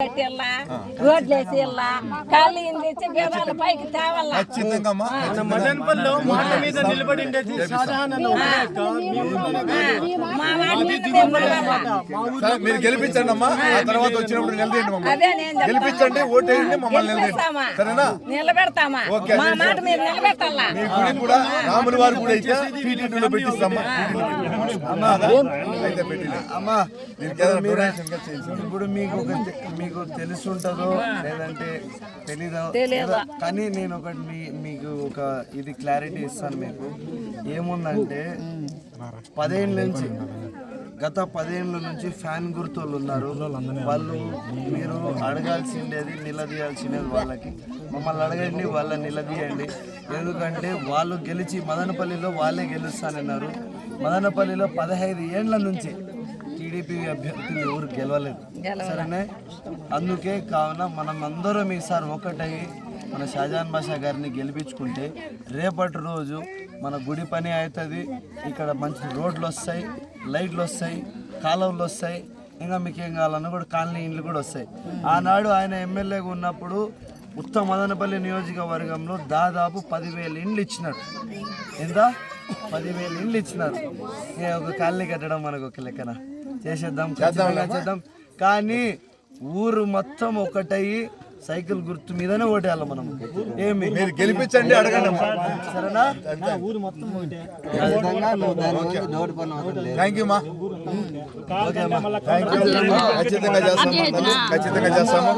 కట్టెల్లా ఖాళీ తెచ్చి పైకి తేవాలా మాట మీద నిలబడి మీరు గెలిపించండి అమ్మా. ఆ. తర్వాత వచ్చినప్పుడు నిలదీయండి. గెలిపించండి ఓటేయండి మమ్మల్ని? నిలదీయండి. సరేనా? నిలబెడతామా? ఓకే. మా మాట మీరు నిలబెట్టాలా? మీ గుడి కూడా రాముల వారి గుడి అయితే టీటీడీలో పెట్టిస్తామా అమ్మా అయితే పెట్టిలే. అమ్మా. ఇప్పుడు మీకు మీకు తెలిసి ఉంటుందో లేదంటే తెలీదో? కానీ నేను ఒకటి మీకు ఒక ఇది క్లారిటీ ఇస్తాను మీకు. ఏముందంటే పదేళ్ళ నుంచి గత పదేళ్ళ నుంచి ఫ్యాన్ గుర్తులు ఉన్నారు. వాళ్ళు మీరు అడగాల్సిండేది నిలదీయాల్సిండేది వాళ్ళకి. మమ్మల్ని అడగండి వాళ్ళని నిలదీయండి. ఎందుకంటే వాళ్ళు గెలిచి మదనపల్లిలో వాళ్ళే గెలుస్తానన్నారు. మదనపల్లిలో పదహైదు ఏండ్ల నుంచి టీడీపీ అభ్యర్థులు ఎవరు గెలవలేదు. సరేనే? అందుకే కావున మనం అందరం ఈసారి ఒకటై మన షాజాన్ బాషా గారిని గెలిపించుకుంటే రేపటి రోజు మన గుడి పని అవుతుంది. ఇక్కడ మంచి రోడ్లు వస్తాయి లైట్లు వస్తాయి కాలువలు వస్తాయి ఇంకా మీకు ఏం కావాలన్నా కూడా కాలనీ ఇండ్లు కూడా వస్తాయి. ఆనాడు ఆయన ఎమ్మెల్యేగా ఉన్నప్పుడు ఉత్తమ మదనపల్లి నియోజకవర్గంలో దాదాపు పదివేల ఇండ్లు ఇచ్చినారు. ఎంత పదివేల ఇండ్లు ఇచ్చినారు. ఒక కాలనీ కట్టడం మనకు ఒక లెక్కన? చేసేద్దాం ఖచ్చితంగా చేద్దాం. కానీ ఊరు మొత్తం ఒకటయ్యి సైకిల్ గుర్తు మీదనే ఓటేయాలి మనం. ఏమి? మీరు గెలిపించండి అడగండి సరేనా? థ్యాంక్ యూ మా. థ్యాంక్ యూ ఖచ్చితంగా చేస్తాము ఖచ్చితంగా చేస్తాము